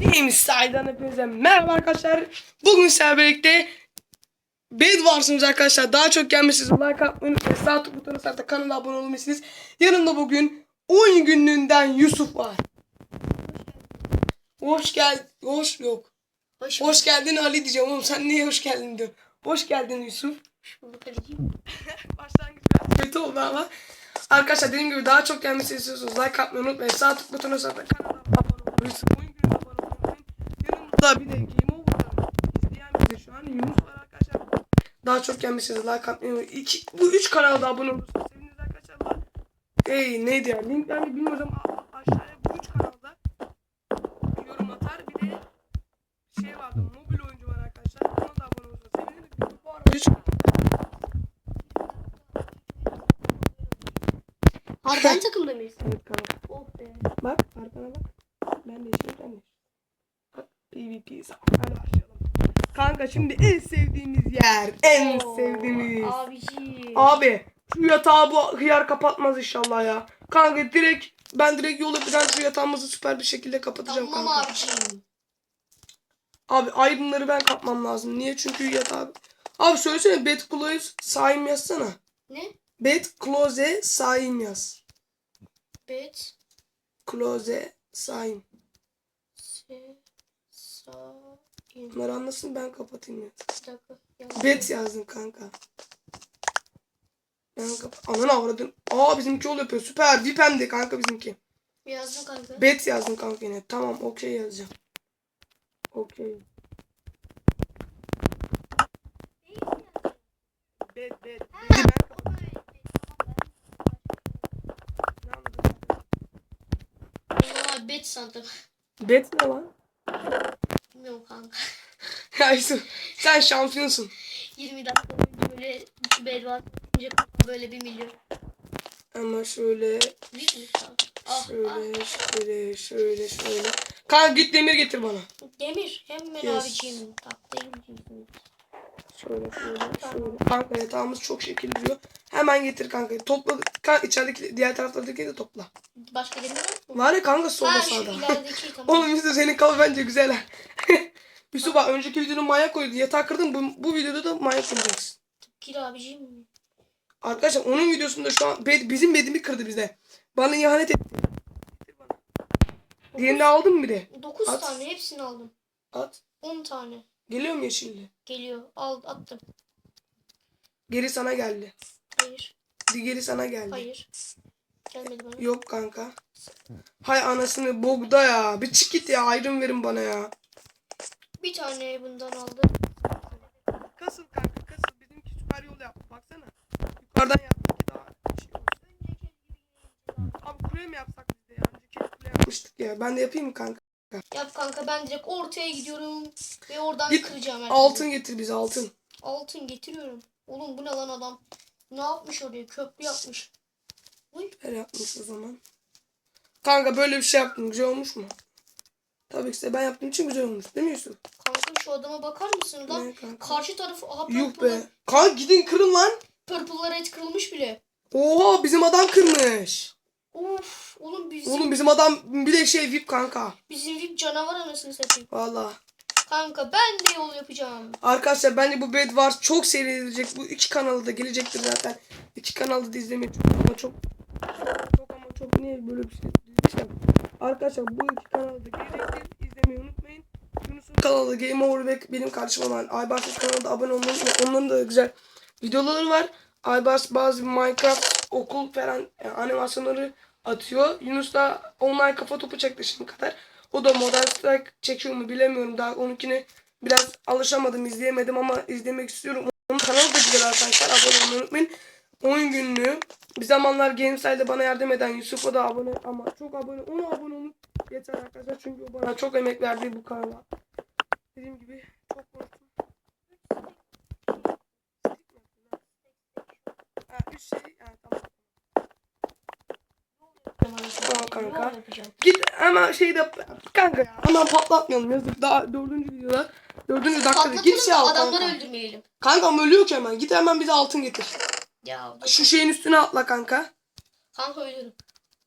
Game Style'dan hepinize merhaba arkadaşlar. Bugün sizlerle birlikte Bed varsınız arkadaşlar. Daha çok gelmişsiniz. Like atmayı unutmayın. Sağ tık butonu sarıda kanala abone olmalısınız. Yanımda bugün oyun günlüğünden Yusuf var. Hoş gel. Hoş yok. Hoş, Hoş geldin Ali diyeceğim oğlum. Sen niye hoş geldin diyorsun. Hoş geldin Yusuf. bulduk Ali'ciğim. Başlangıç biraz kötü oldu ama. Arkadaşlar dediğim gibi daha çok gelmesini istiyorsanız like atmayı unutmayın. Sağ tık butonu sarıda kanala abone olmayı Oyun günlüğüne abone olmayı unutmayın. Yanımda bir de Game Over'dan izleyen bizi şu an Yunus var arkadaşlar. Daha çok gelmişsiniz like atmayı. İki, bu üç kanalda abone olursanız seviniriz arkadaşlar. Hey neydi ya? Linklerini bilmiyorum ama aşağıya bu üç kanalda yorum atar. Bir de şey vardı mobil oyuncu var arkadaşlar. Ona da abone olursanız seviniriz. Bu arada üç Harbi takımda mıyız? Evet kanka. Oh be. Bak arkana bak. Ben de de. Bak PvP. Hadi başlayalım. Kanka şimdi en sevdiğimiz yer. En Oo, sevdiğimiz. Abiciğim. Abi şu yatağı bu hıyar kapatmaz inşallah ya. Kanka direkt ben direkt yol yapacağım şu yatağımızı süper bir şekilde kapatacağım Tamam kanka. abiciğim. Abi ayrımları ben kapmam lazım. Niye? Çünkü yatağı... Abi söylesene bed close saim yazsana. Ne? Bed close saim yaz. Bet. Close saim. Se. Sa. in. Bunları anlasın ben kapatayım ya. Bir dakika. Bet yazdın kanka. Ben kap Ananı avradın. Aa bizimki yol yapıyor. Süper. VIP hem de kanka bizimki. Yazdım kanka. Bet yazdım kanka yine. Tamam okey yazacağım. Okey. Bet bet. Valla bet sandım. Bet ne lan? Bilmiyorum kanka. Ya Yusuf sen şampiyonsun. 20 dakika boyunca böyle atınca böyle 1 milyon. Ama şöyle Büyük mü kanka? Ah, ah. şöyle şöyle şöyle şöyle. Kanka git demir getir bana. Demir. Hemen Yes. abiciğim. Taktayım. Şöyle şöyle şöyle. Kanka yatağımız çok şekil duruyor. Hemen getir kanka. Topla. Kanka içerideki diğer taraflardaki de topla. Başka demir yok mu? Var ya kanka solda Ha şu sağda. ilerideki tamam. Oğlum Yusuf senin kafa bence güzel ha. Yusuf bak önceki videoda manyak koydu. Yatağı kırdın. Bu, bu videoda da manyak koyacaksın. Gir abiciğim. Arkadaşlar onun videosunda şu an bed, bizim bedimi kırdı bize. Bana ihanet etti. Getir bana. Diğerini aldın mı bir de? 9 At. tane hepsini aldım. At. 10 tane Geliyor mu yeşilli? geliyor. Al attım. Geri sana geldi. Hayır. Geri sana geldi. Hayır. Gelmedi bana. Yok kanka. Hay anasını bogda ya. Bir çık git ya ayrım verin bana ya. Bir tane bundan aldım. Kasıl kanka kasıl. Bizimki süper yol yaptı baksana. Yukarıdan yaptık daha şey olsun. Abi kule mi yapsak biz de ya? Önceki kule yapmıştık ya. Ben de yapayım mı kanka? Yap kanka ben direkt ortaya gidiyorum ve oradan Git, kıracağım herkesi. Altın getir bize altın. Altın getiriyorum. Oğlum bu ne lan adam? Ne yapmış oraya? Köprü yapmış. Uy. Her yapmış o zaman. Kanka böyle bir şey yaptım. Güzel olmuş mu? Tabii ki de ben yaptığım için güzel olmuş. Değil mi Yusuf? Kanka şu adama bakar mısın lan? Ne kanka? Karşı tarafı aha Yuh be. Kanka gidin kırın lan. purple'lar et kırılmış bile. Oha bizim adam kırmış. Of oğlum bizim Oğlum bizim adam bir de şey VIP kanka. bizim VIP canavar anasını satayım. Valla. Kanka ben de yol yapacağım. Arkadaşlar bence bu Bed Wars çok seyredilecek. Bu iki kanalda gelecektir zaten. İki kanalda da izlemeyi çok ama çok çok ama çok niye böyle bir şey diyeceğim. Arkadaşlar bu iki kanalda gelecektir. İzlemeyi unutmayın. Yunus'un kanalı Game Over ve benim kardeşim olan Aybars'ın kanalına abone olmayı unutmayın. Onların da güzel videoları var. Aybars bazı Minecraft okul falan yani animasyonları atıyor. Yunus da online kafa topu çekti şimdi kadar. O da Modern Strike çekiyor mu bilemiyorum. Daha onunkini biraz alışamadım, izleyemedim ama izlemek istiyorum. Onun kanalı da güzel arkadaşlar. Abone olmayı unutmayın. Oyun günlüğü. Bir zamanlar Gameside'de bana yardım eden Yusuf'a da abone ama çok abone. Ona abone olun. Yeter arkadaşlar çünkü o bana çok emek verdi bu kanala. Dediğim gibi çok konuştum. Üç şey. Ha, tamam. Tamam kanka. Yol. Git ama şeyde kanka ya. Hemen patlatmayalım yazık. Daha dördüncü videoda. Dördüncü dakikada git şey al adamları kanka. öldürmeyelim. Kankam ölüyor ki hemen. Git hemen bize altın getir. Ya Şu şeyin üstüne atla kanka. kanka ölürüm.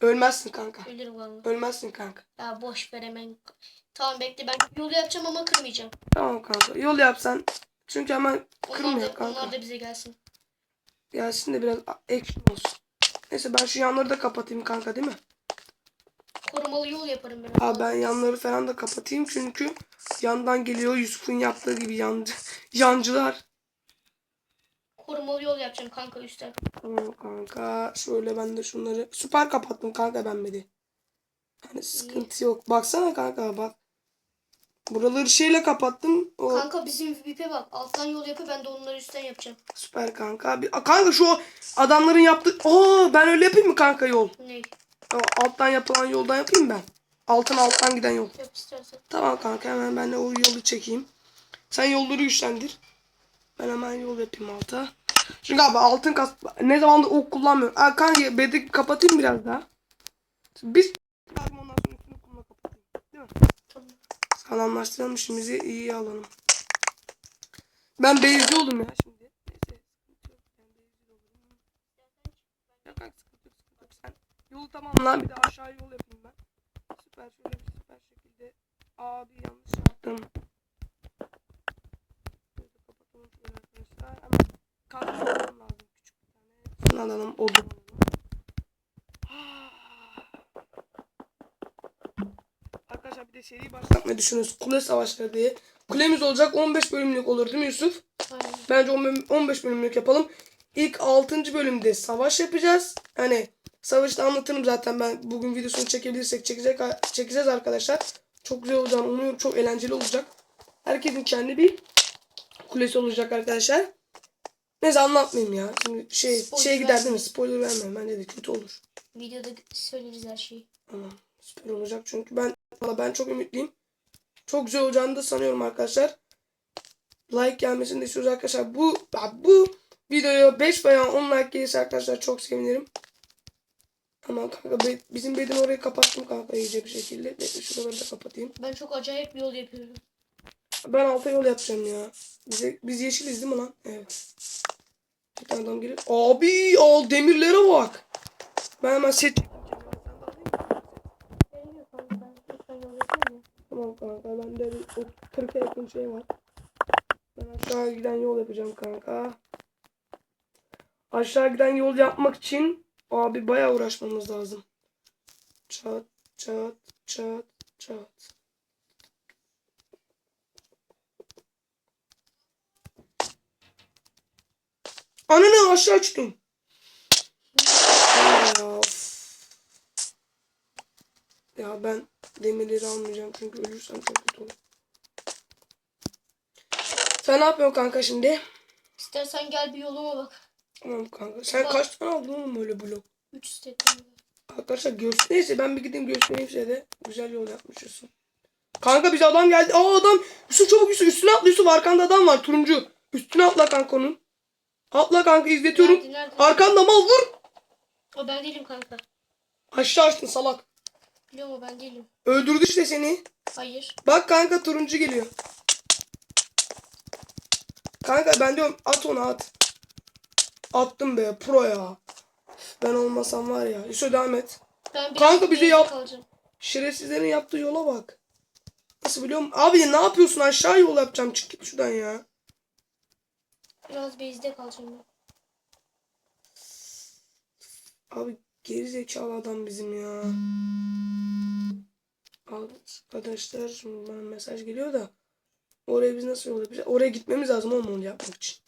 Ölmezsin kanka. Ölürüm kanka. Ölmezsin kanka. Ya boş ver hemen. Tamam bekle ben yolu yapacağım ama kırmayacağım. Tamam kanka. Yol yapsan. Çünkü hemen Onlar kırmıyor da, kanka. onlar da bize gelsin. Gelsin de biraz action olsun. Neyse ben şu yanları da kapatayım kanka değil mi? Korumalı yol yaparım ben. Abi ben yanları falan da kapatayım çünkü yandan geliyor Yusuf'un yaptığı gibi yancı, yancılar. Korumalı yol yapacağım kanka üstten. Tamam kanka. Şöyle ben de şunları süper kapattım kanka ben beni. Hani sıkıntı yok. Baksana kanka bak. Buraları şeyle kapattım. O Kanka bizim VIP'e bak. Alttan yol yapıyor ben de onları üstten yapacağım. süper kanka. Bir, kanka şu adamların yaptığı... Aa ben öyle yapayım mı kanka yol? Ne? O alttan yapılan yoldan yapayım ben. Altın alttan giden yol. Yap istersen. Tamam kanka hemen ben de o yolu çekeyim. Sen yolları güçlendir. Ben hemen yol yapayım alta. Çünkü abi altın kas ne zamandır ok kullanmıyorum. Aa, kanka bedek kapatayım biraz daha. Biz ondan sonra üstünü kumla kapatayım. Değil mi? Sağlamlaştıralım işimizi iyi alalım. Ben beyizci oldum ya şimdi. Neyse. Ya kanka sıkıntı yok, sıkıntı yok. Sen yolu tamamla bir de aşağı yol yapayım ben. Süper şöyle bir süper şekilde. Abi yanlış yaptım. Şöyle kapatalım şöyle arkadaşlar. Kazma alalım lazım küçük bir tane. Şunu alalım odun alalım. Arkadaşlar bir de seri başlatmayı düşünüyoruz. Kule savaşları diye. Kulemiz olacak 15 bölümlük olur değil mi Yusuf? Aynen. Bence 15 bölümlük yapalım. İlk 6. bölümde savaş yapacağız. Hani savaşı da anlatırım zaten ben bugün videosunu çekebilirsek çekecek, çekeceğiz arkadaşlar. Çok güzel olacağını umuyorum. Çok eğlenceli olacak. Herkesin kendi bir kulesi olacak arkadaşlar. Neyse anlatmayayım ya. Şimdi şey Spoiler şey gider değil mi? Spoiler vermem. Bence de kötü olur. Videoda söyleriz her şeyi. Tamam. Süper olacak çünkü ben valla ben çok ümitliyim. Çok güzel olacağını da sanıyorum arkadaşlar. Like gelmesini de istiyoruz arkadaşlar. Bu bu videoya 5 veya 10 like gelirse arkadaşlar çok sevinirim. Ama kanka be- bizim bedeni orayı kapattım kanka iyice bir şekilde. Bekle şuraları da kapatayım. Ben çok acayip bir yol yapıyorum. Ben alta yol yapacağım ya. Bize, biz yeşiliz değil mi lan? Evet. Bir tane adam gelir. Abi al demirlere bak. Ben hemen set çekeyim kendime. Sen de alayım mı? Benim yok kanka ben lütfen yol yapayım mı? Tamam kanka bende bir o 40'a yakın şey var. Ben aşağı giden yol yapacağım kanka. Aşağı giden yol yapmak için abi bayağı uğraşmamız lazım. Çat çat çat çat. Ananı aşağı çıktım. Ya ben demirleri almayacağım çünkü ölürsem çok kötü olur. Sen ne yapıyorsun kanka şimdi? İstersen gel bir yoluma bak. Tamam kanka. Sen Bak. kaç tane aldın oğlum öyle blok? 3 step'im var. Arkadaşlar göster. Neyse ben bir gideyim göstereyim size de. Güzel yol yapmışsın. Kanka bize adam geldi. Aa adam. Yusuf çabuk Yusuf. Üstüne atla Yusuf. Arkanda adam var turuncu. Üstüne atla kanka onun. Atla kanka izletiyorum. Nerede nerede? Arkanda mal vur. O ben değilim kanka. Aşağı açtın salak. Biliyorum o ben değilim. Öldürdü işte seni. Hayır. Bak kanka turuncu geliyor. Kanka ben diyorum at onu at. Attım be pro ya. Ben olmasam var ya. Yusuf devam et. Ben biraz Kanka bize yap- kalacağım. Şerefsizlerin yaptığı yola bak. Nasıl biliyor musun? Abi ne yapıyorsun? Aşağı yol yapacağım. Çık git şuradan ya. Biraz base'de kalacağım ben. Abi geri zekalı adam bizim ya. Arkadaşlar şimdi bana mesaj geliyor da. Oraya biz nasıl yapacağız? Oraya gitmemiz lazım oğlum onu yapmak için.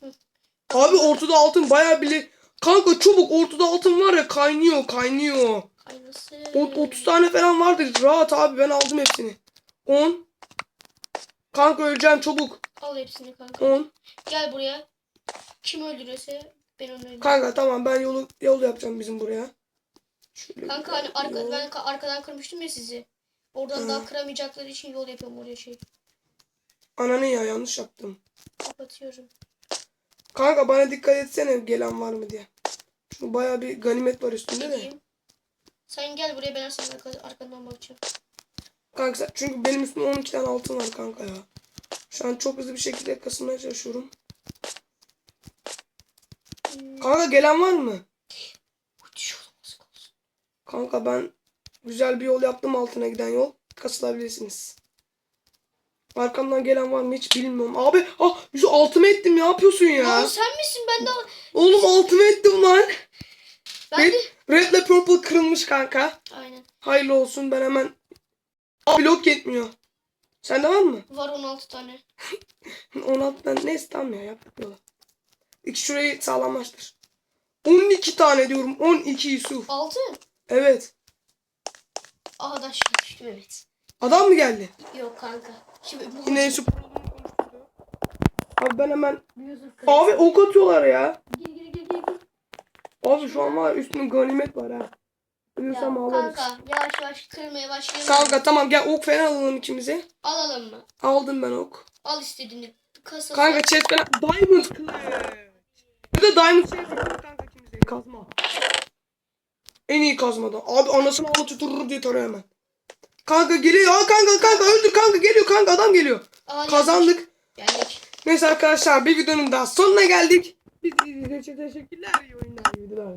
Hı. Abi ortada altın bayağı bile. Kanka çabuk ortada altın var ya kaynıyor kaynıyor. Aynısı. O- 30 tane falan vardır. Rahat abi ben aldım hepsini. 10. Kanka öleceğim çabuk. Al hepsini kanka. 10. Gel buraya. Kim öldürürse ben onu öldürürüm. Kanka tamam ben yolu yol yapacağım bizim buraya. Şöyle Kanka hani arka, ben ka- arkadan kırmıştım ya sizi. Oradan Hı. daha kıramayacakları için yol yapıyorum oraya şey. Ananı ya yanlış yaptım. Kapatıyorum. Kanka bana dikkat etsene gelen var mı diye. Çünkü baya bir ganimet var üstünde de. Gideyim. Sen gel buraya ben senin arka- arkandan bakacağım. Kanka sen- çünkü benim üstümde 12 tane altın var kanka ya. Şu an çok hızlı bir şekilde kasılmaya çalışıyorum. Hmm. Kanka gelen var mı? Kanka ben güzel bir yol yaptım altına giden yol. Kasılabilirsiniz. Arkamdan gelen var mı hiç bilmiyorum. Abi ah yüzü altıma ettim ne yapıyorsun ya? sen misin? Ben de Oğlum altıma ettim lan. ben Red, de redle purple kırılmış kanka. aynen. Hayırlı olsun ben hemen. Aa, blok yetmiyor. Sende var mı? Var 16 tane. 16 tane neyse tamam ya yaptık yola. İki şurayı sağlamlaştır. 12 tane diyorum 12 Yusuf. 6. Evet. Aha da düştüm evet. Adam mı geldi? Yok kanka. Şimdi bu Yine Yusuf. Abi ben hemen Abi ok atıyorlar ya. Gir gir gir gir. Abi şu an var üstünde ganimet var ha. Ya, Ölürsem ağlarız. kanka yavaş yavaş kırmaya başlayalım. Kanka tamam gel ok falan alalım ikimize. Alalım mı? Aldım ben ok. Al istediğini. Kasa. Kanka chat falan. Diamond Clutch. Ya da Diamond yapalım kanka ikimize. Kazma. En iyi kazmadan. Abi anasını ağlatı durur diye tarıyor hemen. Kanka geliyor. Aa kanka kanka öldür kanka geliyor kanka adam geliyor. Aa, Kazandık. Geldik. Neyse arkadaşlar bir videonun daha sonuna geldik. Biz izlediğiniz için teşekkürler. İyi oyunlar. iyi videolar.